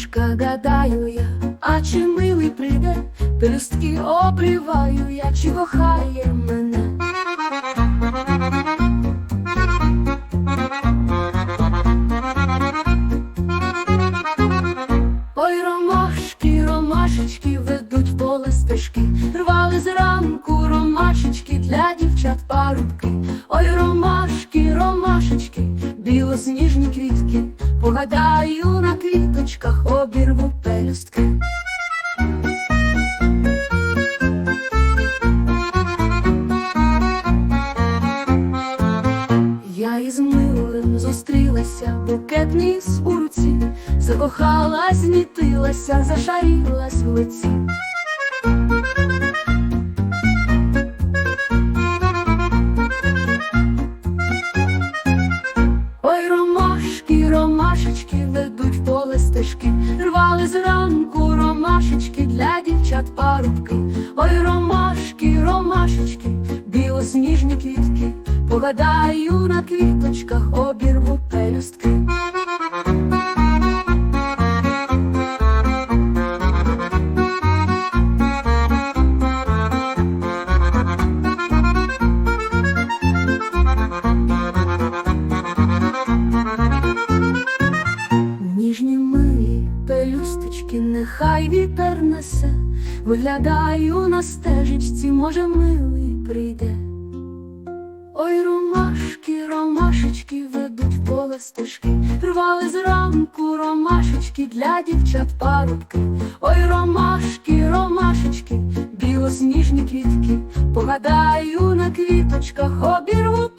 Мішка гадаю я, а чи милий прийде, пирістки обріваю я, чи кохає мене. Ой, ромашки, ромашечки ведуть поле стежки, рвали зранку ромашечки для дівчат парубки. Ой, ромашки, ромашечки, білосніжні квітки погадаю на квіточках, обірву пелюстки. Я із милим зустрілася, букет ніс у руці, закохалась, змітилася, зашарілась в лиці. Ромашечки для дівчат парубки. Ой, ромашки, ромашечки, білосніжні квітки, погадаю на квіточках, обірву пелюстки. Ніжні нехай вітер несе, виглядаю на стежечці, може, милий прийде. Ой, ромашки, ромашечки ведуть поле стежки, рвали зранку ромашечки для дівчат парубки. Ой, ромашки, ромашечки, білосніжні квітки, погадаю на квіточках, обірву.